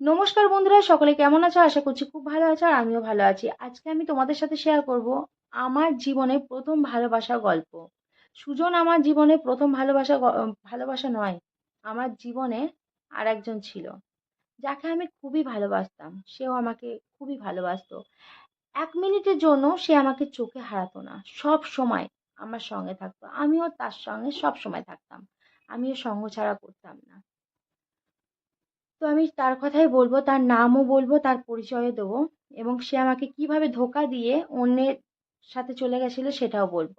নমস্কার বন্ধুরা, সকলে কেমন আছো? আশা করছি খুব ভালো আছো আর আমিও ভালো আছি। আজকে আমি তোমাদের সাথে শেয়ার করব আমার জীবনে প্রথম ভালোবাসার গল্প। সুজন আমার জীবনে প্রথম ভালোবাসা ভালোবাসা নয়, আমার জীবনে আর একজন ছিল। যাকে আমি খুবই ভালোবাসতাম, সেও আমাকে খুবই ভালোবাসতো। এক মিনিটের জন্য সে আমাকে চোখে হারাতো না, সব সময় আমার সঙ্গে থাকতো। আমিও তার সঙ্গে সব সময় থাকতাম, আমিও সঙ্গ ছাড়া করতাম না। তো আমি তার কথাই বলব, তার নামও বলব, তার পরিচয়ও দেবো এবং সে আমাকে কীভাবে ধোকা দিয়ে অন্যের সাথে চলে গেছিল সেটাও বলব।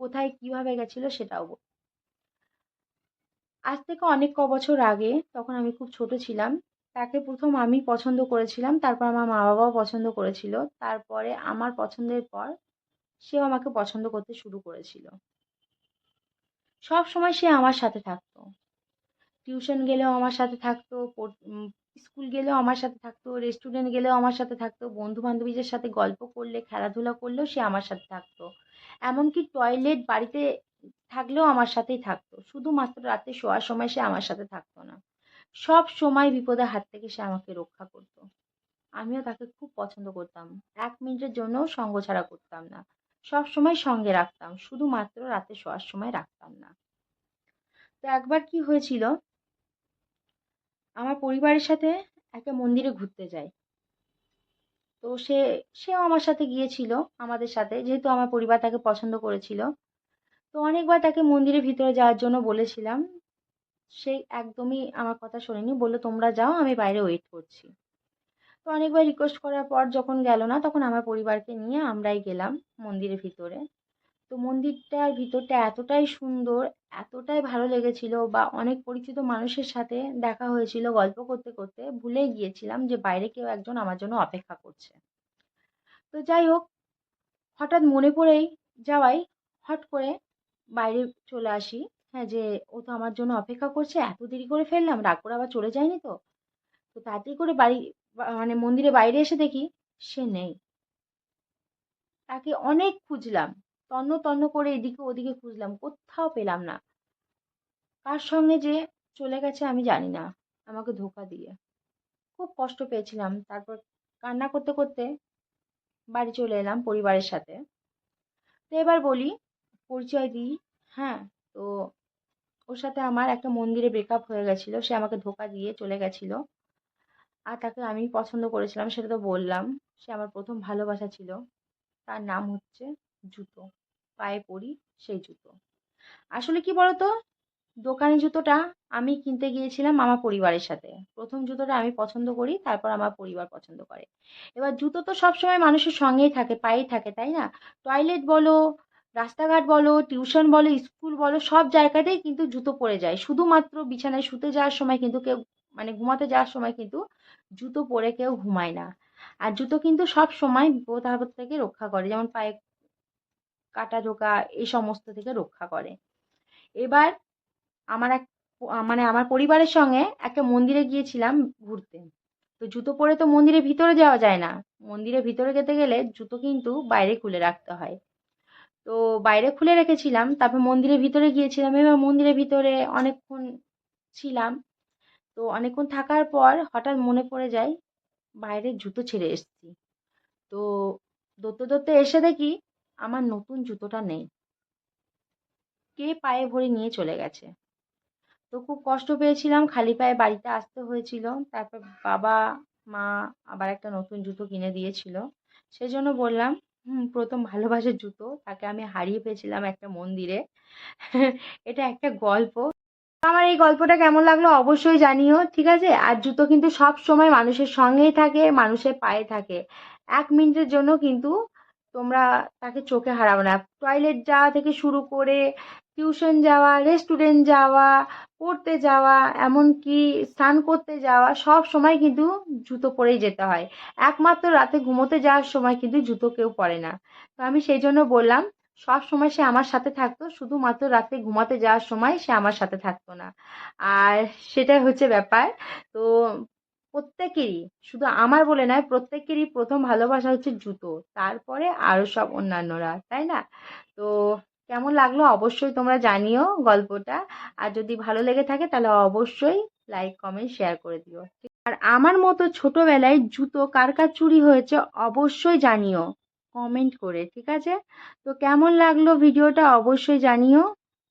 কোথায় কীভাবে গেছিল সেটাও বলব। আজ থেকে অনেক ক বছর আগে তখন আমি খুব ছোট ছিলাম, তাকে প্রথম আমি পছন্দ করেছিলাম, তারপর আমার মা বাবাও পছন্দ করেছিল, তারপরে আমার পছন্দের পর সেও আমাকে পছন্দ করতে শুরু করেছিল। সব সময় সে আমার সাথে থাকতো। টিউশন গেলেও আমার সাথে থাকতো স্কুল গেলেও আমার সাথে থাকতো রেস্টুরেন্ট গেলেও আমার সাথে থাকতো বন্ধু বান্ধবীদের সাথে গল্প করলে, খেলাধুলা করলেও সে আমার সাথে থাকতো। এমনকি টয়লেট বাড়িতে থাকলেও আমার সাথেই থাকতো। শুধুমাত্র রাতে শোয়ার সময় সে আমার সাথে থাকতো না। সব সময় বিপদের হাত থেকে সে আমাকে রক্ষা করতো। আমিও তাকে খুব পছন্দ করতাম। এক মিনিটের জন্যও সঙ্গ ছাড়া করতাম না। সব সময় সঙ্গে রাখতাম। শুধুমাত্র রাতে শোয়ার সময় রাখতাম না। তো একবার কি হয়েছিল? আমার পরিবারের সাথে একটা মন্দিরে ঘুরতে যাই। তো সে, সেও আমার সাথে গিয়েছিল, আমাদের সাথে, যেহেতু আমার পরিবার তাকে পছন্দ করেছিল। তো অনেকবার তাকে মন্দিরের ভিতরে যাওয়ার জন্য বলেছিলাম। সে একদমই আমার কথা শোনেনি, বলল, তোমরা যাও, আমি বাইরে ওয়েট করছি। তো অনেকবার রিকোয়েস্ট করার পর যখন গেল না, তখন আমার পরিবারকে নিয়ে আমরাই গেলাম মন্দিরের ভিতরে। তো মন্দিরটার ভিতরটা এতটাই সুন্দর, এতটাই ভালো লেগেছিল বা অনেক পরিচিত মানুষের সাথে দেখা হয়েছিল গল্প করতে করতে ভুলেই গিয়েছিলাম যে বাইরে কেউ একজন আমার জন্য অপেক্ষা করছে। তো যাই হোক, হঠাৎ মনে পড়েই যাওয়াই হট করে বাইরে চলে আসি। হ্যাঁ যে ও তো আমার জন্য অপেক্ষা করছে, এত দেরি করে ফেললাম, রাগ করে আবার চলে যায়নি তো? তো তাড়াতাড়ি করে বাড়ি মানে মন্দিরে বাইরে এসে দেখি সে নেই। তাকে অনেক খুঁজলাম। তন্ন তন্ন করে এদিকে ওদিকে খুঁজলাম, কোথাও পেলাম না। কার সঙ্গে যে চলে গেছে আমি জানি না, আমাকে ধোকা দিয়ে। খুব কষ্ট পেয়েছিলাম, তারপর কান্না করতে করতে বাড়ি চলে এলাম পরিবারের সাথে। তো এবার বলি, পরিচয় দিই হ্যাঁ? তো ওর সাথে আমার একটা মন্দিরে ব্রেকআপ হয়ে গেছিল, সে আমাকে ধোকা দিয়ে চলে গেছিল। আর তাকে আমি পছন্দ করেছিলাম, সেটা তো বললাম। সে আমার প্রথম ভালোবাসা ছিল। তার নাম হচ্ছে জুতো। পায়ে পরি সেই জুতো। আসলে কি বলতো? দোকানি জুতোটা আমি কিনতে গিয়েছিলাম আমার পরিবারের সাথে। প্রথম জুতোটা আমি পছন্দ করি, তারপর আমার পরিবার পছন্দ করে। এবার জুতো তো সবসময় মানুষের সঙ্গেই থাকে, পায়েই থাকে, তাই না? টয়লেট বলো, রাস্তাঘাট বলো, টিউশন বলো, স্কুল বলো, সব জায়গাতেই কিন্তু জুতো পরে যায়। শুধুমাত্র বিছানায় শুতে যাওয়ার সময় কিন্তু কেউ মানে ঘুমাতে যাওয়ার সময় কিন্তু জুতো পরে কেউ ঘুমায় না। আর জুতো কিন্তু সব সময় বিপদ আপদ থেকে রক্ষা করে। যেমন পায়ে কাটা জোকা এই সমস্ত থেকে রক্ষা করে। এবার আমার এক মানে আমার পরিবারের সঙ্গে একটা মন্দিরে গিয়েছিলাম ঘুরতে। তো জুতো পরে তো মন্দিরের ভিতরে যাওয়া যায় না। মন্দিরের ভিতরে যেতে গেলে জুতো কিন্তু বাইরে খুলে রাখতে হয়। তো বাইরে খুলে রেখেছিলাম, তারপর মন্দিরের ভিতরে গিয়েছিলাম। এবার মন্দিরের ভিতরে অনেকক্ষণ ছিলাম। তো অনেকক্ষণ থাকার পর হঠাৎ মনে পড়ে যায়, বাইরে জুতো ছেড়ে এসেছি। তো দৌড়তে দৌড়তে এসে দেখি আমার নতুন জুতোটা নেই। কে পায়ে ভরে নিয়ে চলে গেছে? তো খুব কষ্ট পেয়েছিলাম, খালি পায়ে বাড়িতে আসতে হয়েছিল, তারপর বাবা, মা আবার একটা নতুন জুতো কিনে দিয়েছিল। সেই জন্য বললাম প্রথম ভালোবাসার জুতো, তাকে আমি হারিয়ে পেয়েছিলাম একটা মন্দিরে। এটা একটা গল্প। আমার এই গল্পটা কেমন লাগল অবশ্যই জানিও, ঠিক আছে? আর জুতো কিন্তু সব সময় মানুষের সঙ্গেই থাকে, মানুষের পায়ে থাকে। এক মিনিটের জন্য কিন্তু তোমরা তাকে চোখে হারাবে না। টয়লেট যাওয়া থেকে শুরু করে টিউশন যাওয়া রেস্টুরেন্ট যাওয়া, পড়তে যাওয়া, এমনকি স্নান করতে যাওয়া, সব সময় কিন্তু জুতো পরেই যেতে হয়। একমাত্র রাতে ঘুমোতে যাওয়ার সময় কিন্তু জুতো কেউ পরে না। তো আমি সেই জন্য বললাম, সব সময় সে আমার সাথে থাকতো, শুধুমাত্র রাতে ঘুমাতে যাওয়ার সময় সে আমার সাথে থাকতো না। আর সেটাই হচ্ছে ব্যাপার। তো প্রত্যেকেরই, শুধু আমার বলে নয়, প্রত্যেকেরই প্রথম ভালোবাসা হচ্ছে জুতো। তারপরে আরও সব অন্যান্যরা, তাই না? তো কেমন লাগল অবশ্যই তোমরা জানিও গল্পটা। আর যদি ভালো লেগে থাকে তাহলে অবশ্যই লাইক কমেন্ট শেয়ার করে দিও। আর আমার মতো ছোটোবেলায় জুতো কার কার চুরি হয়েছে অবশ্যই জানিও কমেন্ট করে, ঠিক আছে? তো কেমন লাগল ভিডিওটা অবশ্যই জানিও।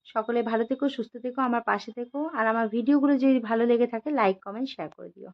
সকলে ভালো থেকো, সুস্থ থেকো, আমার পাশে থেকো। আর আমার ভিডিওগুলো যদি ভালো লেগে থাকে লাইক কমেন্ট শেয়ার করে দিও।